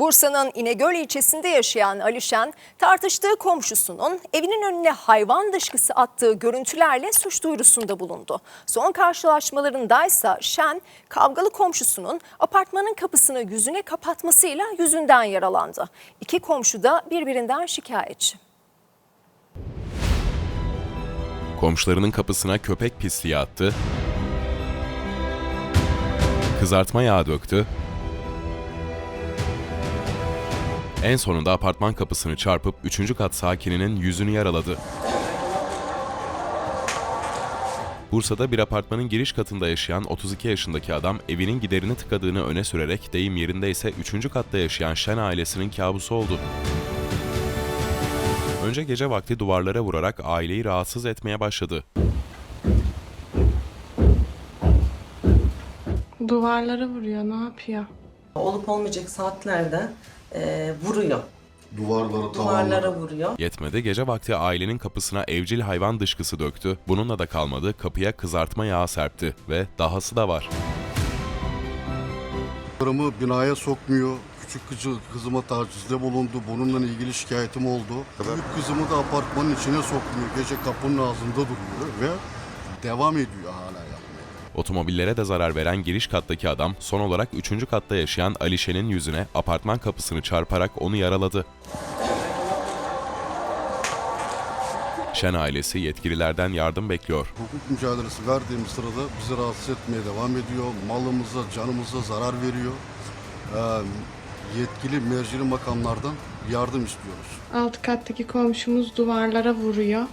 Bursa'nın İnegöl ilçesinde yaşayan Alişen tartıştığı komşusunun evinin önüne hayvan dışkısı attığı görüntülerle suç duyurusunda bulundu. Son karşılaşmalarındaysa Şen kavgalı komşusunun apartmanın kapısını yüzüne kapatmasıyla yüzünden yaralandı. İki komşu da birbirinden şikayetçi. Komşularının kapısına köpek pisliği attı, kızartma yağı döktü, en sonunda apartman kapısını çarpıp 3. kat sakininin yüzünü yaraladı. Bursa'da bir apartmanın giriş katında yaşayan 32 yaşındaki adam evinin giderini tıkadığını öne sürerek deyim yerindeyse 3. katta yaşayan Şen ailesinin kabusu oldu. Önce gece vakti duvarlara vurarak aileyi rahatsız etmeye başladı. Duvarlara vuruyor, ne yapıyor? olup olmayacak saatlerde e, vuruyor. Duvarlara, Duvarlara vuruyor. Yetmedi gece vakti ailenin kapısına evcil hayvan dışkısı döktü. Bununla da kalmadı kapıya kızartma yağı serpti ve dahası da var. Karımı binaya sokmuyor. Küçük kızı, kızıma tacizde bulundu. Bununla ilgili şikayetim oldu. Büyük kızımı da apartmanın içine sokmuyor. Gece kapının ağzında duruyor ve devam ediyor hala. Otomobillere de zarar veren giriş kattaki adam son olarak 3. katta yaşayan Alişe'nin yüzüne apartman kapısını çarparak onu yaraladı. Şen ailesi yetkililerden yardım bekliyor. Hukuk mücadelesi verdiğimiz sırada bizi rahatsız etmeye devam ediyor. Malımıza, canımıza zarar veriyor. Ee, yetkili mercili makamlardan yardım istiyoruz. Alt kattaki komşumuz duvarlara vuruyor.